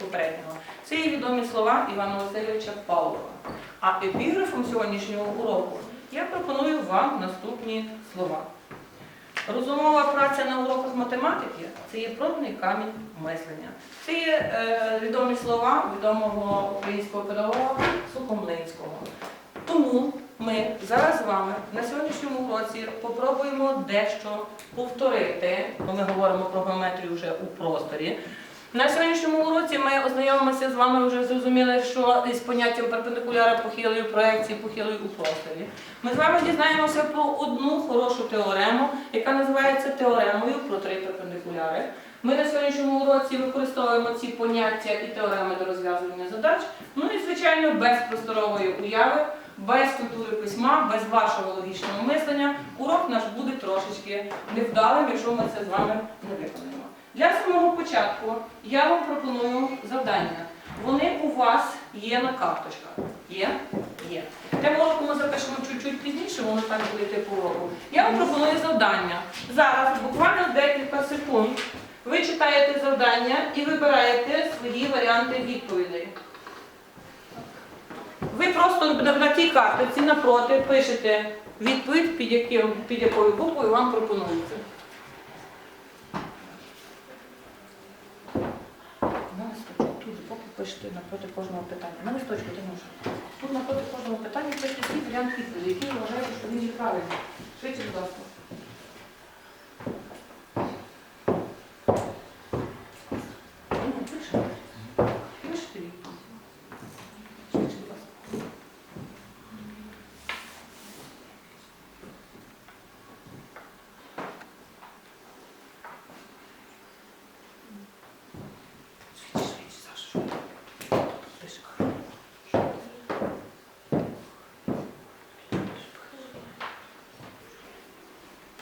попереднього. Це є відомі слова Івана Васильовича Павлова. А епіграфом сьогоднішнього уроку я пропоную вам наступні слова. Розумова праця на уроках математики це є пробний камінь мислення. Це є е, відомі слова відомого українського педагога Сухомлинського. Тому ми зараз з вами на сьогоднішньому уроці попробуємо дещо повторити, бо ми говоримо про геометрію вже у просторі. На сьогоднішньому уроці ми ознайомимося з вами вже зрозуміли, що із поняттям перпендикуляра похилої проекції похилої у просторі. Ми з вами дізнаємося про одну хорошу теорему, яка називається теоремою про три перпендикуляри. Ми на сьогоднішньому уроці використовуємо ці поняття і теореми до розв'язування задач. Ну і, звичайно, без просторової уяви, без культури письма, без вашого логічного мислення урок наш буде трошечки невдалим, якщо ми це з вами не виконаємо. Для самого початку я вам пропоную завдання. Вони у вас є на карточках. Є? Є. Тему уроку ми запишемо чуть-чуть пізніше, воно так буде йти по уроку. Я вам пропоную завдання. Зараз, буквально декілька секунд, ви читаєте завдання і вибираєте свої варіанти відповідей. Ви просто на, тій карточці напроти пишете відповідь, під, яким, під якою буквою вам пропонується. На листочку, тут поки пишете напроти кожного питання. На листочку, Танюша. Тут напроти кожного питання пишете свій варіант відповіді, ви вважаєте, що він є правильний. Швидше, будь ласка. Ну, пишете. Пишете відповідь. Швидше, будь ласка. Швидше, швидше, Саша, швидше. Пиши.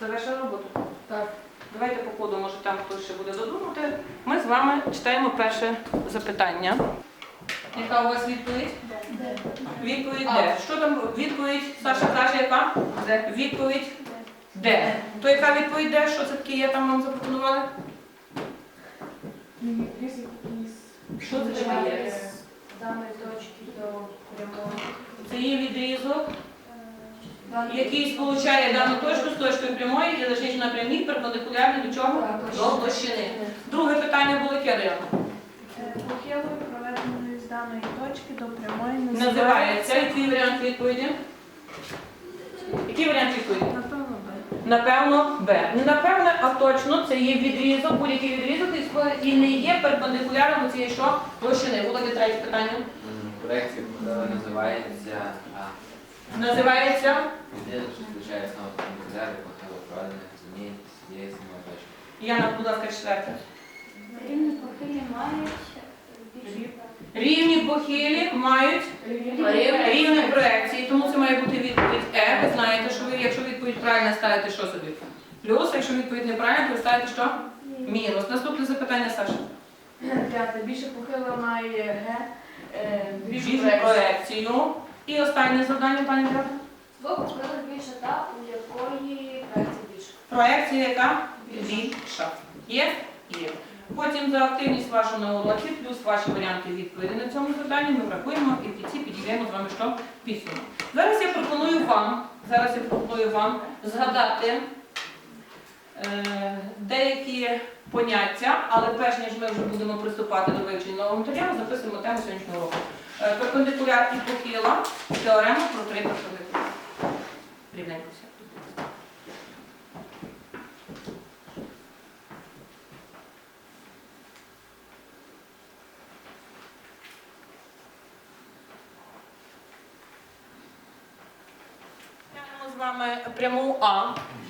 Завершили роботу? Так. Давайте по ходу, може там хтось ще буде додумати. Ми з вами читаємо перше запитання. Яка у вас відповідь? Відповідь Д. Що там відповідь? Саша каже, яка? Д. Відповідь Д. То яка відповідь Д? Що це таке є там вам запропонували? Що це таке який сполучає дану точку з точкою прямої і лежить на прямій перпендикулярно до чого? До площини. Друге питання було Риана? Е, Похилою проведеною з даної точки до прямої Називається. Який варіант відповіді? Який варіант відповіді? Напевно, Б. Напевно, Б. Не напевне, а точно це є відрізок, будь-який відрізок і і не є перпендикуляром до цієї що площини. Володя, третє питання. Проекція називається Називається. Яна, будь ласка, четверте. Рівні похилі мають Рівні похилі мають рівні проекції, тому це має бути відповідь Е. Ви знаєте, що ви, якщо відповідь правильна, ставите що собі? Плюс, якщо відповідь неправильна, то ви ставите що? Мінус. Наступне запитання, Саша. П'яте. Більше похила має Г. е, більшу Більшу проекцію. І останнє завдання, пані Дята. Двох похилих більше та, у якої проекція більше. Проекція яка? Більша. Є? Є. Потім за активність вашу на уроці, плюс ваші варіанти відповіді на цьому завданні ми врахуємо і в кінці підійдемо з вами що підсумок. Зараз я пропоную вам, зараз я пропоную вам згадати е, деякі поняття, але перш ніж ми вже будемо приступати до вивчення нового матеріалу, записуємо тему сьогоднішнього року. Е, перпендикуляр і похила, теорема про три перпендикуляри. Рівненько все. Глянемо з вами пряму А,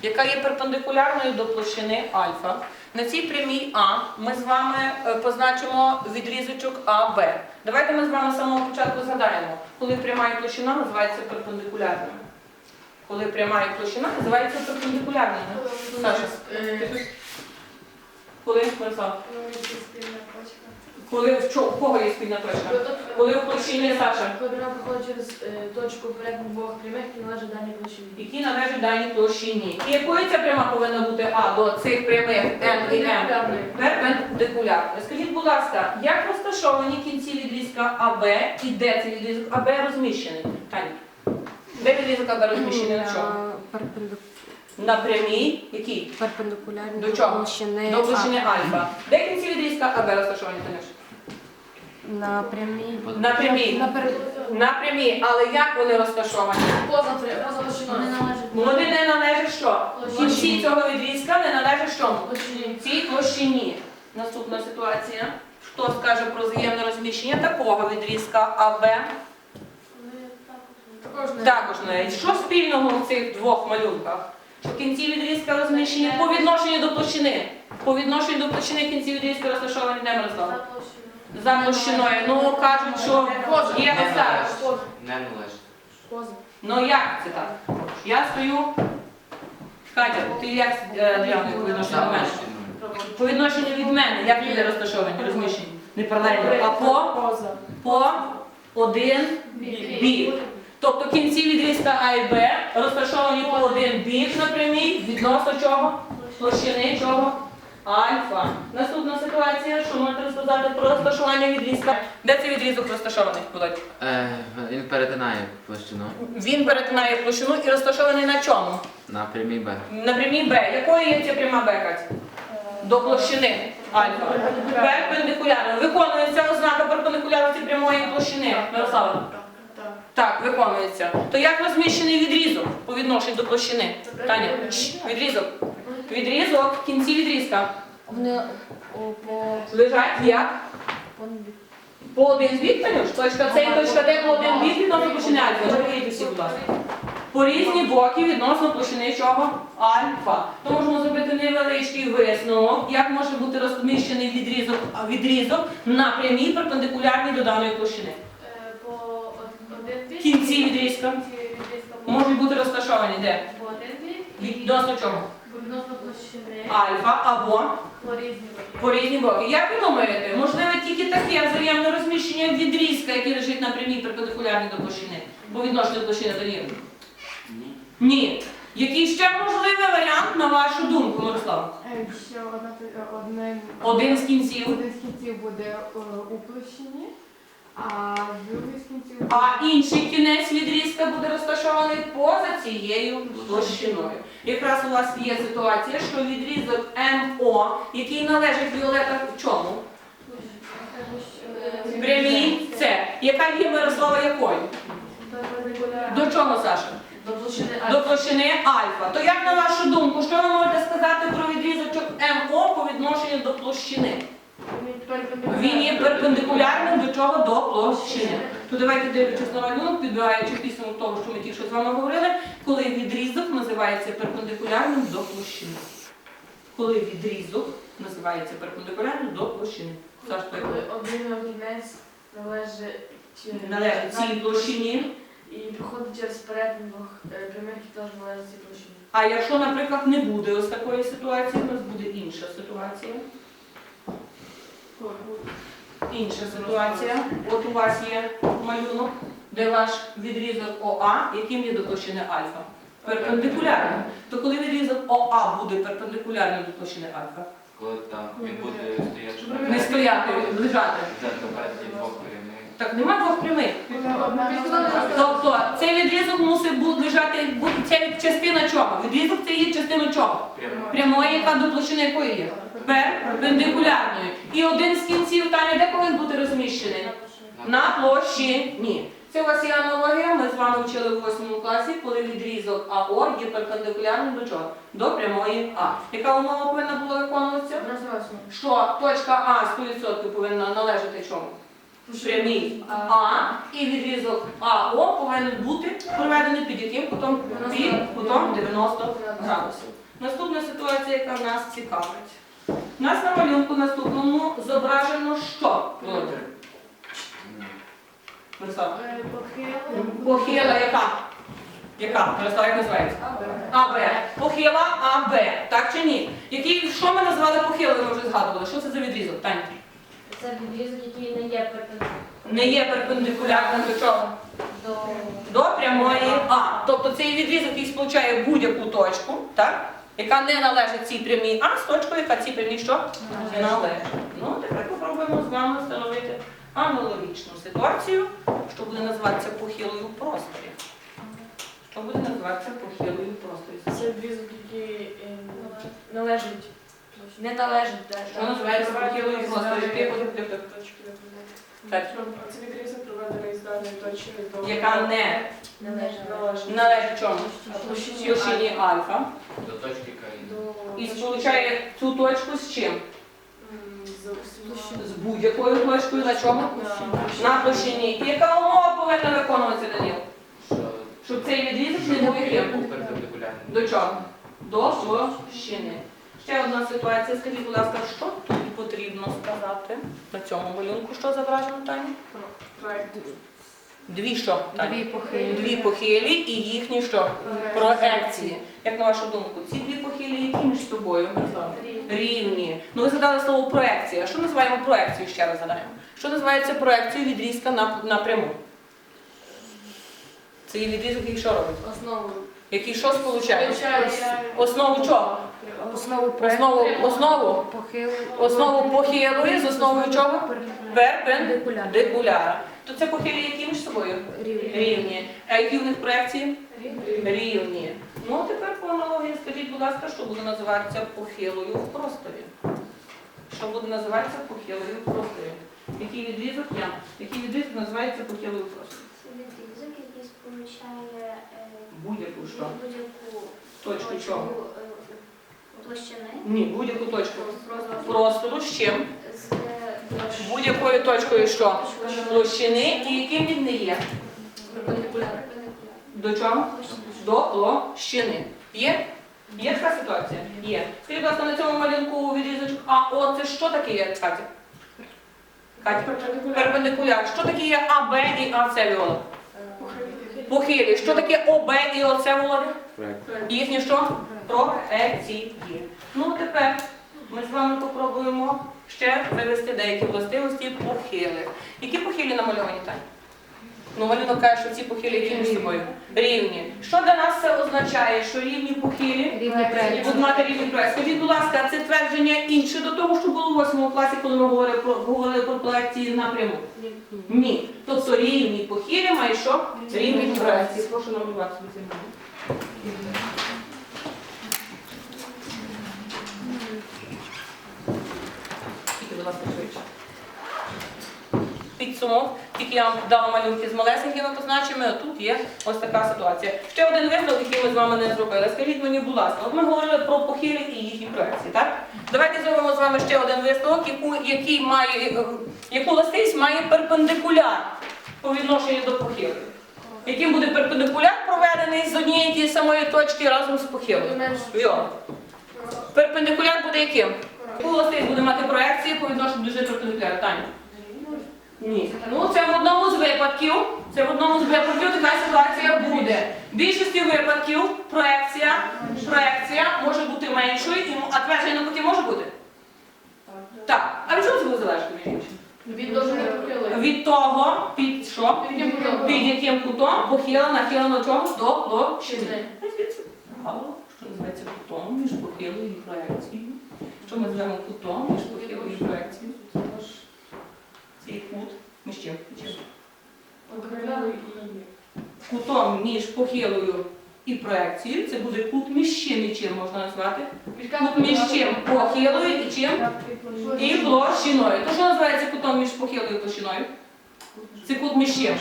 яка є перпендикулярною до площини альфа. На цій прямій А ми з вами е, позначимо відрізочок АБ. Давайте ми з вами з самого початку згадаємо, коли пряма і площина називається перпендикулярною. Коли пряма і площина називається перпендикулярною. Саша, ти коли Мирослав? Коли в чо- у кого є спільна точка? Коли в площині Саша? Коли пряма проходить через е, точку перетину двох прямих, які належать даній площині. Які належать даній площині. І якою ця пряма повинна бути А до цих прямих М і М? Перпендикулярно. Скажіть, будь ласка, як розташовані кінці відрізка АБ і де цей відрізок АБ розміщений? Таня, де відрізок АБ розміщений на чому? На прямій, якій? Перпендикулярні До чого? площини До площини альфа. Де кінці відрізка АБ розташовані, Танюш? А. на прямій. На прямій. На пер... На прямій, але як вони розташовані? Поза при- поза площиною. Вони належать Вони не належать що? Кінці цього відрізка не належать що? Площині. Цій площині. Наступна ситуація. Хто скаже про взаємне розміщення такого відрізка АБ? Також не. Також навіть. Що спільного у цих двох малюнках? Що кінці відрізка розміщені по відношенню до площини. По відношенню до площини кінці відрізка розташовані де Мирослава? за площиною. За площиною. Ну кажуть, що є належить. Не належить. Ну як це так? Я стою. Катя, ти як е, по відношенню до мене? По відношенню від мене, як вони розташовані, розміщені? Не паралельно, а по, по один бік. Тобто кінці відрізка А і Б розташовані по один бік на прямій відносно чого? Площини чого? Альфа. Наступна ситуація, що можете розказати про розташування відрізка. Де цей відрізок розташований? Володь? Е, Він перетинає площину Він перетинає площину і розташований на чому? на прямій Б. На прямій Б. Якою є ця пряма Б, Катя? До площини альфа. Перпендикулярно. Виконується ознака перпендикулярності прямої площини. Мирослава? Так. Виконується. То як розміщений відрізок по відношенню до площини? Таня, відрізок. Відрізок, кінці відрізка. Вони по... Лежать як? по один бік, Танюш? Точка С і точка Д по один бік відносно площини альфа. Говоріть усі, будь ласка. По різні боки відносно площини чого? Альфа. То можемо зробити невеличкий висновок, як може бути розміщений відрізок, відрізок на прямій перпендикулярній до даної площини. Е, бік. Кінці відрізка можуть бути розташовані де? Відносно чого? Відносно площини Альфа або по різні боки. Як ви думаєте, можливо тільки таке взаємне розміщення відрізка, який лежить на прямій перпендикулярній до площини, по відношенню до площини до ні? Ні. Який ще можливий варіант, на вашу думку, Мирослав? Якщо одне, Один з кінців, один з кінців буде е, у площині, а інший кінець відрізка буде розташований поза цією площиною. Якраз у вас є ситуація, що відрізок МО, який належить Віолета в чому? Е, Прямій С. Яка є Мирослава якою? До чого, Саша? До площини До площини альфа. То як на вашу думку, що ви можете сказати про відрізочок МО по відношенню до площини? Він є перпендикулярним до чого? До площини. То давайте дивлячись на малюнок, підбираючи підсумок того, що ми тільки що з вами говорили, коли відрізок називається перпендикулярним до площини. Коли відрізок називається перпендикулярним до площини. Саш, Коли один кінець належить належить цій площині. і проходить через перетин двох е, прямих, теж належать цій площині. А якщо, наприклад, не буде ось такої ситуації, у нас буде інша ситуація. Інша ситуація. От у вас є малюнок, де ваш відрізок ОА, яким є до площини альфа. Перпендикулярним. То коли відрізок ОА буде перпендикулярним до площини альфа, Коли там він буде стояти не стояти, лежати. Так нема двох прямих. Тобто цей відрізок мусить лежати, це частина чого? Відрізок це є частина чого? Прямо. Прямої, яка до площини якої є? Перпендикулярною. І один з кінців Таня де повинен бути розміщений? На площині. Це у вас є аналогія, ми з вами вчили в 8 класі, коли відрізок АО є перпендикулярним до чого? До прямої А. Яка умова повинна була виконуватися? Що точка А 100% повинна належати чому? Прямій А і відрізок АО повинен бути проведений під яким кутом? Під кутом 90 градусів. Наступна ситуація, яка нас цікавить. У нас на малюнку наступному зображено що? Мирослав? Е, Похила яка? Яка? Мирослав, як називається? АБ. Похила АБ. Так чи ні? Який, що ми назвали похилою, ми вже згадували? Що це за відрізок, Таня? Це відрізок, який не є перпендикулярним Не є перпендикулярним до чого? до До прямої А. Тобто цей відрізок, який сполучає будь-яку точку, так? Яка не належить цій прямій А з точкою, яка цій прямій що? Не належить. Ну, тепер попробуємо з вами встановити аналогічну ситуацію, що буде називатися похилою в просторі. Що буде називатися похилою в просторі? Це відрізок, який е, належить. Не належить, так. Що називається похилою в просторі? Відрізок проведений з даної точки до... Яка не належить. належить. належить чому? Площині альфа. До точки К. І сполучає цю точку з чим? З будь-якою точкою на чому? На- На площині. І яка умова повинна виконуватися, Даніл? Щоб цей відрізок не був яким? До чого? До площини. Ще одна ситуація. Скажіть, будь ласка, що тут потрібно сказати на цьому малюнку? Що зображено, Таня? Дві що? Таня? Дві похилі. Дві похилі і їхні що? Проекції. Як на вашу думку, ці дві похилі які між собою? Рівні. Ну ви згадали слово проекція. Що називаємо проекцією? Ще раз згадаємо. Що називається проекцією відрізка напряму? Це є відрізок, який що робить? Основу. Який що сполучає? Сполучає. Основу чого? Основу проекту. Основу, основу, Похилу. основу похилої з основою чого? Перпендикуляр. Перпендикуляра. То це похилі які між собою? Рівні. Рівні. А які в них проекції? Рівні. Ну, а тепер по аналогії скажіть, будь ласка, що буде називатися похилою в просторі? Що буде називатися похилою в просторі? Який відрізок я? Який відрізок називається похилою в просторі? Це відрізок, який сполучає е, Будь-яку що? будь-яку Точку точку, чого? е, площини Ні, будь-яку точку просто простору з чим? з Будь-якою точкою що? Площини і яким він не є? До чого? До площини. Є? Є така ситуація? Є. Скажіть, будь ласка, на цьому малюнку відрізочку. А о, це що таке є, Катя? Катя? Перпендикуляр. Що таке є АБ і АЦ Віола? Похилі. Що таке ОБ і ОЦ Володя? Їхні що? Проекції. Ну тепер ми з вами попробуємо ще вивести деякі властивості похили. Які похилі намальовані Таня? Ну, малюнок каже, що ці похилі які між собою рівні. Що для нас це означає, що рівні похилі Рівні проекції. будуть мати рівні проекції? Скажіть, будь ласка, це твердження інше до того, що було в 8 класі, коли ми говорили про, говорили про проекції напряму? Ні. Тобто рівні похилі має що? Рівні проекції. Прошу намалювати собі цей малюнок. Тільки, будь ласка, швидше. Підсумок, тільки я вам дала малюнки з малесенькими позначеннями, а тут є ось така ситуація. Ще один висновок, який ми з вами не зробили. Скажіть мені, будь ласка, от ми говорили про похилі і їхні проекції, так? Давайте зробимо з вами ще один висновок, яку, який має, е, яку властивість має перпендикуляр по відношенню до похилої. Яким буде перпендикуляр проведений з однієї тієї самої точки разом з похилою. Перпендикуляр буде яким? Яку властивість буде мати проекції по відношенню до перпендикуляра? Таня? Ні. Ну, це в одному з випадків. Це в одному з випадків така ситуація буде. В більшості випадків проекція, проекція може бути меншою, а твердження навпаки може бути? Так. А від чого це буде залежати між іншим? Від довжини. Від того, під що? Під яким кутом? Похила нахилено чого? До площини. Правило, що називається кутом між похилою і проекцією. Що ми звемо кутом між похилою і проекцією? Цей кут? Похилої і Кутом між похилою і проекцією це буде кут між чим і чим можна назвати? Кут між чим? Похилою і чим? І площиною. То що називається кутом між похилою і площиною? Це кут між чим?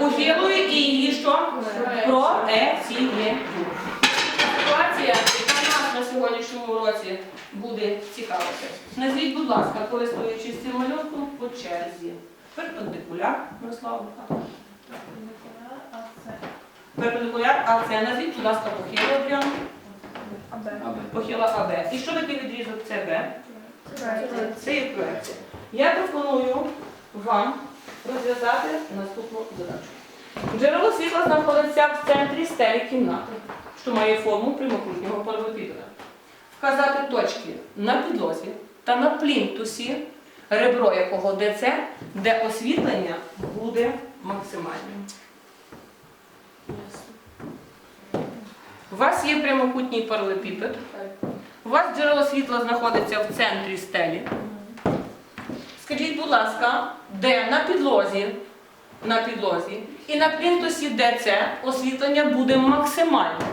Похилою і її що? Проекцією. Ситуація, яка в нас на сьогоднішньому уроці буде цікавити. Назвіть, будь ласка, користуючись цим малюнком по черзі. Перпендикуляр, Мирослава. Перпендикуляр, а це назвіть, будь ласка, похила Адріана. Абе. Похила АБ. І що таке відрізок ЦБ? Це є проекція. Я пропоную вам розв'язати наступну задачу. Джерело світла знаходиться в центрі стелі кімнати, що має форму прямокутнього паралепіпеда. Вказати точки на підлозі та на плінтусі ребро якого ДЦ, де освітлення буде максимальним. У вас є прямокутній паралепіпед. У вас джерело світла знаходиться в центрі стелі. Скажіть, будь ласка, де на підлозі, на підлозі і на плінтусі ДЦ освітлення буде максимальним?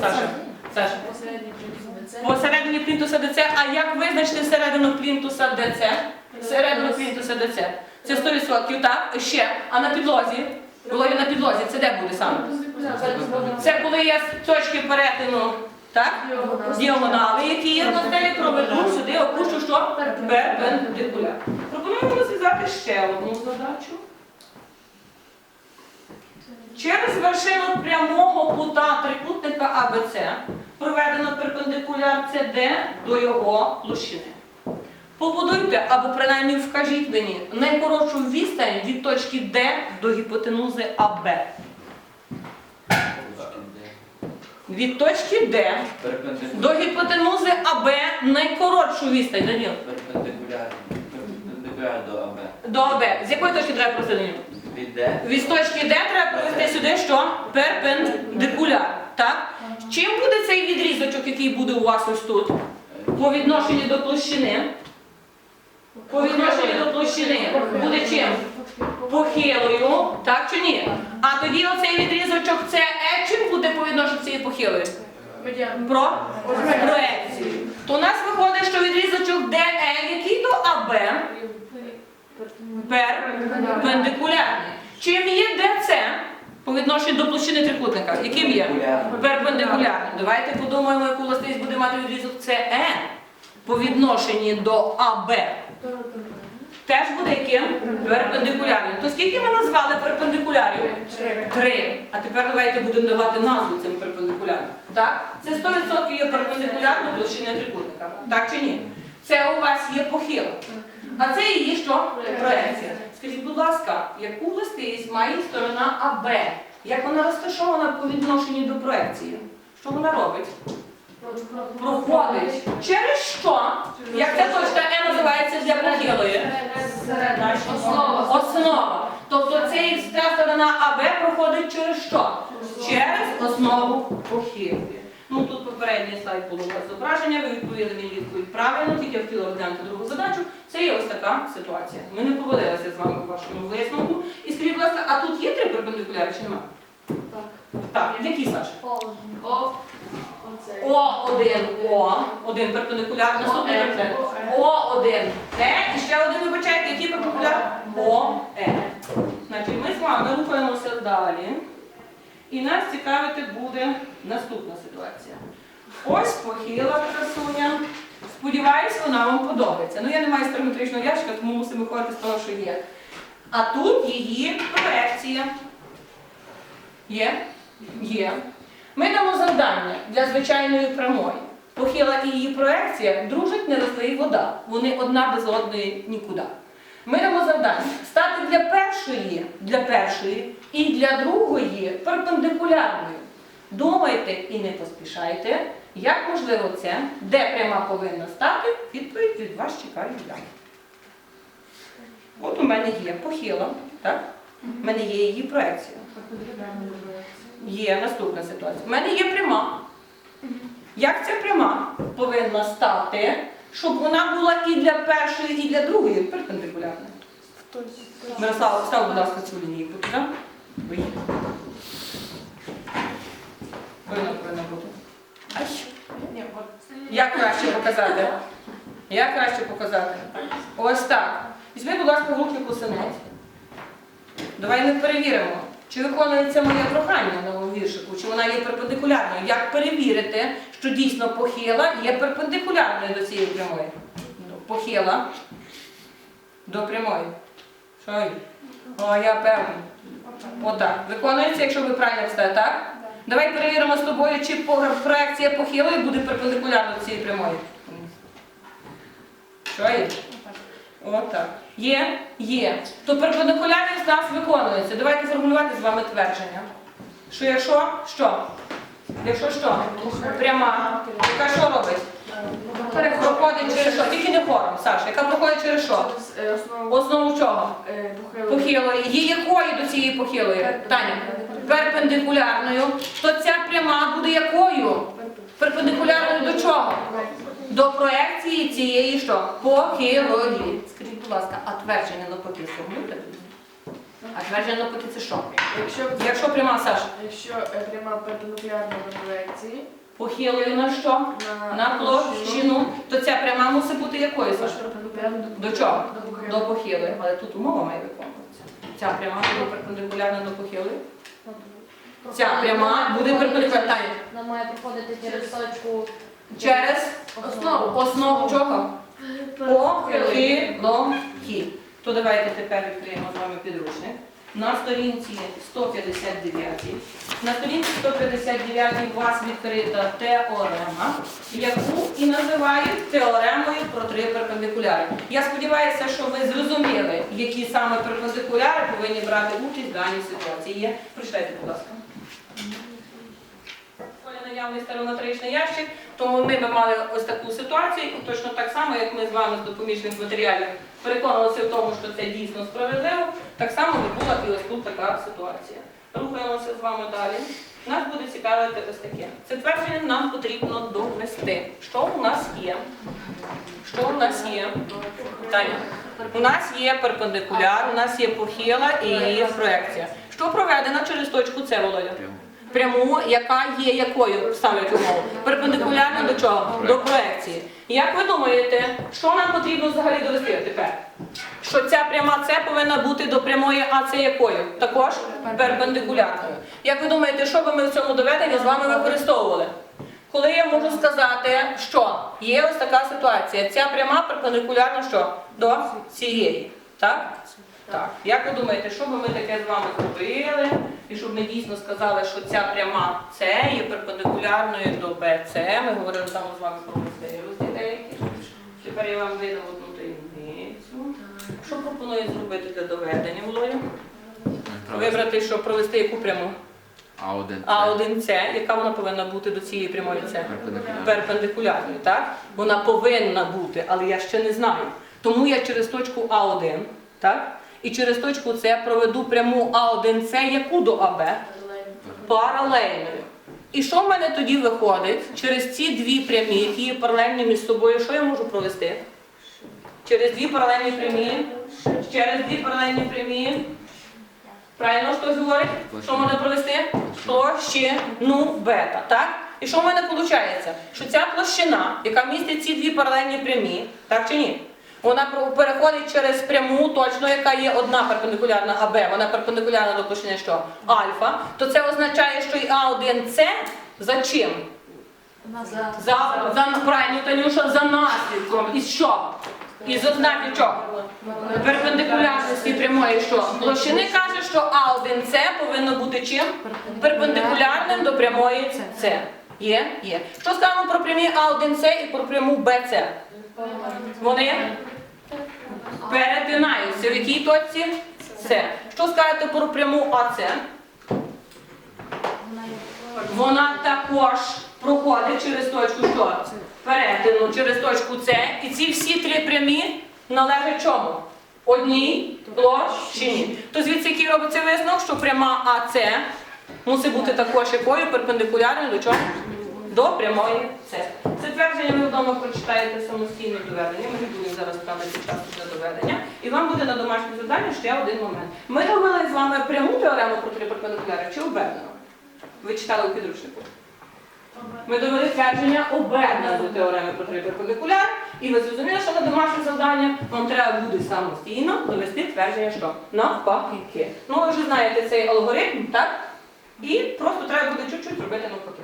Саша, Саша. Посередині плінтуса ДЦ, а як визначити середину плінтуса ДЦ? Середину плінтуса ДЦ. Це 100%, так? Ще. А на підлозі? Володя, на підлозі, це де буде саме? Це коли я з точки перетину, так? Діагонали, які є на стелі, проведу сюди, опущу що? Перпендикуляр. Пропонуємо розв'язати ще одну задачу. Через вершину прямого кута трикутника АБЦ проведено перпендикуляр СД до його площини. Побудуйте або принаймні вкажіть мені найкоротшу відстань від точки Д до гіпотенузи АБ. Від точки Д до гіпотенузи АБ найкоротшу відстань, Даніл. Перпендикуляр. Перпендикуляр до АБ. До АБ. З якої точки треба просити? Від Д. Від точки Д треба провести сюди що? Перпендикуляр. Так? Чим буде цей відрізочок, який буде у вас ось тут? По відношенню до площини? По відношенню до площини буде чим? Похилою, так чи ні? А тоді оцей відрізочок це Е чим буде по відношенню цієї похилої? Медіан. Про проекцію. То у нас виходить, що відрізочок ДЕ, який до АБ, перпендикулярний. Чим є ДЦ відношенню до площини трикутника? Яким є? Перпендикулярний. Давайте подумаємо, яку властивість буде мати відрізок СЕ по відношенню до АБ. Теж буде яким? Перпендикулярним. То скільки ми назвали перпендикулярів? Три. А тепер давайте будемо давати назву цим перпендикулярним. Так? Це 100% є перпендикулярна площина трикутника. Так чи ні? Це у вас є похила. А це її що? Проекція. Скажіть, будь ласка, яку властивість має сторона АБ? Як вона розташована по відношенню до проекції? Що вона робить? Проходить. Через що? Як ця точка Е називається для похилої? Основа. Основа. Тобто ця сторона АБ проходить через що? Через основу похилки. Ну тут попередній слайд було зображення, ви відповіли мені відповідь правильно, тільки я хотіла розглянути другу задачу. Це є ось така ситуація. Ми не повалилися з вами в вашому висновку. І скажіть, будь ласка, а тут є три перпендикуляри чи немає? Так, які Саша? О. Оце. О1, О, один перпендикуляр, наступний О, перпендикуляр. О1, Е, і ще один, вибачайте, який перпендикуляр? О, Е. Значить, ми з вами рухаємося далі. І нас цікавити буде наступна ситуація. Ось похила красуня. Сподіваюсь, вона вам подобається. Ну, я не маю стереометричного ящика, тому мусимо виходити з того, що є. А тут її проекція. Є? Є. Ми дамо завдання для звичайної прямої. Похила і її проекція дружать не розлий вода. Вони одна без одної нікуди. Ми дамо завдання стати для першої, для першої і для другої перпендикулярною. Думайте і не поспішайте, як можливо це, де пряма повинна стати, відповідь від вас чекаю я. От у мене є похила, так? У мене є її проекція. Є наступна ситуація. У мене є пряма. Як ця пряма повинна стати, щоб вона була і для першої, і для другої перпендикулярною? Мирослава, постав, будь ласка, цю лінійку туди. Виїхали. Як краще показати? Як краще показати? Ось так. Візьми, будь ласка, в руки кусинець. Давай ми перевіримо, чи виконується моє прохання на новому віршику, чи вона є перпендикулярною. Як перевірити, що дійсно похила є перпендикулярною до цієї прямої? Ну, Похила до прямої. Що є? О, я певна. Отак. Виконується, якщо ви правильно поставите, так? Давай перевіримо з тобою, чи проекція похилої буде перпендикулярна до цієї прямої. Що є? Отак. Є? Є. То перпендикулярність в нас виконується. Давайте формулювати з вами твердження. Що якщо що? Якщо що? Пряма. Яка що робить? Проходить через що? Тільки не хором, Саша, яка проходить через що? Основу чого? похилої. Є якою до цієї похилої? Таня? Перпендикулярною. То ця пряма буде якою? Перпендикулярною до чого? До проекції цієї що? Похилої. Скажіть, будь ласка, а твердження навпаки сформуйте? А твердження навпаки це що? Якщо, Якщо пряма, Саша, якщо е, пряма перпендикулярна до проекції, похилою на що? на, На площину, то ця пряма мусить бути якою, Також перпендикулярна До чого? До похилої. До похилої. Але тут умова має виконуватися. Ця пряма буде перпендикулярна до похилої. Ця пряма буде перпендикулярна. Таня, Вона має проходити через точку Через Основу. основу чого? Похилої. То давайте тепер відкриємо з вами підручник. На сторінці 159. На сторінці 159 у вас відкрита теорема, яку і називають теоремою про три перпендикуляри. Я сподіваюся, що ви зрозуміли, які саме перпендикуляри повинні брати участь в даній ситуації. Прочитайте, будь ласка. Наявний стереометричний ящик, тому ми би мали ось таку ситуацію, і точно так само, як ми з вами з допоміжних матеріалів переконалися в тому, що це дійсно справедливо, так само би була і ось тут така ситуація. Рухаємося з вами далі. Нас буде цікавити ось таке. Це твердження нам потрібно довести. Що у нас є? Що у нас є? Таня. У нас є перпендикуляр, у нас є похила і проекція. Що проведено через точку С, Володя? Пряму, яка є якою ставлять умову? Перпендикулярно до чого? До проекції. Як ви думаєте, що нам потрібно взагалі довести тепер? Що ця пряма С повинна бути до прямої АС якою? Також перпендикулярною. Як ви думаєте, що би ми в цьому доведенні з вами використовували? Коли я можу сказати, що є ось така ситуація, ця пряма перпендикулярна що? До цієї. Так? Так. Як ви думаєте, що би ми таке з вами зробили? І щоб ми дійсно сказали, що ця пряма С є перпендикулярною до БЦ. Ми говорили там з вами про властивості деякі. Тепер я вам видам одну таємницю. Що пропоную зробити для доведення, Володя? Вибрати, що провести яку пряму? А один. А1С, яка вона повинна бути до цієї прямої С? Перпендикулярно. перпендикулярною, так? Вона повинна бути, але я ще не знаю. Тому я через точку А1, так? І через точку С проведу пряму А1С, яку до АБ? Паралельною. І що в мене тоді виходить? Через ці дві прямі, які є паралельні між собою, що я можу провести? Через дві паралельні прямі, через дві паралельні прямі. Правильно хтось говорить? Що можна провести? Площину бета, так? І що в мене виходить? Що ця площина, яка містить ці дві паралельні прямі, так чи ні? Вона переходить через пряму, точно, яка є одна перпендикулярна АБ, вона перпендикулярна до площини що? Альфа. То це означає, що і А1С за чим? За. За, за правильно, Танюша, за наслідком. І що? Із ознаків чого? Перпендикулярності прямої що? Площини каже, що А1С повинно бути чим? Перпендикулярним до прямої С. Є? Є. Що скажемо про прямі А1С і про пряму БЦ? Вони перетинаються. В якій точці? С. Що скажете про пряму АЦ? Вона також проходить через точку що? Перетину, через точку С. І ці всі три прямі належать чому? Одній площині. То звідси який робиться висновок, що пряма АЦ мусить бути також якою перпендикулярною до чого? До прямої С. Це твердження ви вдома прочитаєте самостійно доведення. Ми не будемо зараз тратити час для доведення. І вам буде на домашнє завдання ще один момент. Ми довели з вами пряму теорему про три перпендикуляри чи обернено? Ви читали у підручнику? Ми довели твердження обернено до теореми про три перпендикуляр, і ви зрозуміли, що на домашнє завдання вам треба буде самостійно довести твердження, що навпаки. Ну, ви вже знаєте цей алгоритм, так? І просто треба буде чуть-чуть робити навпаки.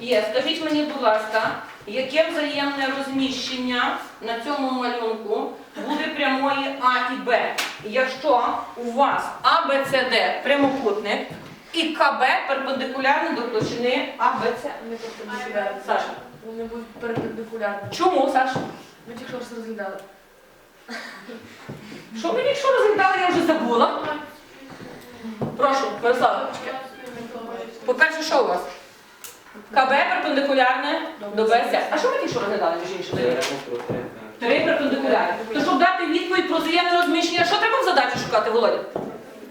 Є, скажіть мені, будь ласка, яке взаємне розміщення на цьому малюнку буде прямої А і Б, якщо у вас А, Б, С, Д прямокутник і КБ перпендикулярне до площини А, Б, С. Перпендикулярні. Саша. Вони будуть перпендикулярні. Чому, Саша? Ми тільки що розглядали. Що мені що розглядали, я вже забула. Прошу, Мирослава. По-перше, що у вас? КБ перпендикулярне до БС. А що ми тільки що розглядали між іншим? Теорему про три. Три перпендикулярні. То щоб дати відповідь про взаємне розміщення, що треба в задачі шукати, Володя?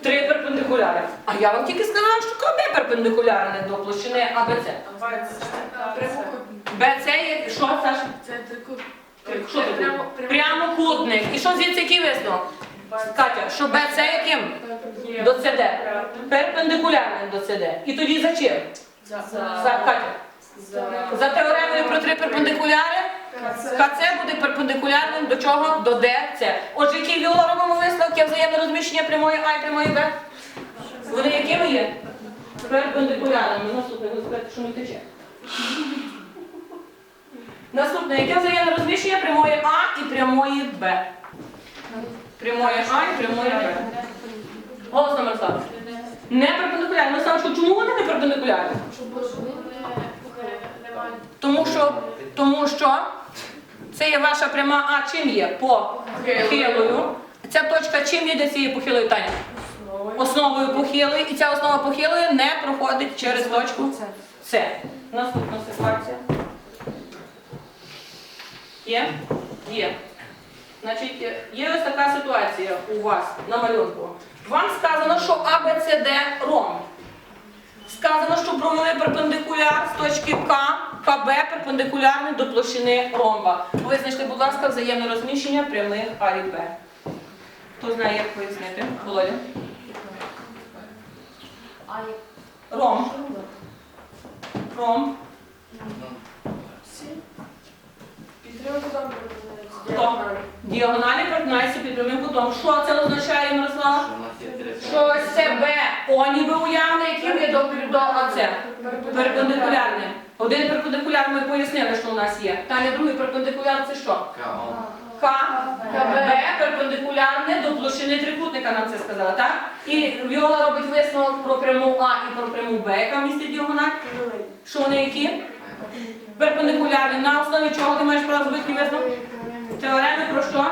Три перпендикуляри. А я вам тільки сказала, що КБ перпендикулярне до площини АБЦ. БЦ є що, Саша? Це трикут. Що це? Прямо- прямо- Прямокутник. І що звідси який висновок? Катя, що БЦ яким? До ЦД. Перпендикулярним до ЦД. І тоді за чим? За- За Катя. За теоремою про три перпендикуляри КЦ буде перпендикулярним до чого? До ДЦ. Отже, який Віола робимо висновок, є взаємне розміщення прямої А і прямої Б? Вони якими є? Перпендикулярними. Наступне, ви скажете, що не тече. Наступне, яке взаємне розміщення прямої А і прямої Б? Прямої А і прямої Б. Голосно, Мирослав. Не перпендикулярні. Мирослав, чому вони не перпендикулярні? Тому що, тому що це є ваша пряма А чим є? Похилою. Ця точка чим є для цієї похилої Таня? Основою похилої. І ця основа похилої не проходить через точку С. Наступна ситуація. Є? Є. Значить, є ось така ситуація у вас на малюнку. Вам сказано, що АБЦД ромб. Сказано, що провели перпендикуляр з точки К, КБ перпендикулярний до площини ромба. Визначте, будь ласка, взаємне розміщення прямих А і Б. Хто знає, як пояснити? Володя? А як Ромб. Ромб. Хто? Діагоналі перетинаються під прямим кутом. Що це означає, Мирослава? Що Б, О ніби уявне, яким є до, до АЦ. Перпендикулярним. Один перпендикуляр ми пояснили, що у нас є. Таня, другий перпендикуляр це що? К, Б перпендикулярне до площини трикутника, нам це сказала, так? І Віола робить висновок про пряму А і про пряму Б, яка містить діагональ. Що вони які? Перпендикулярні. На основі чого ти маєш право зробити висновок? Теореми про що?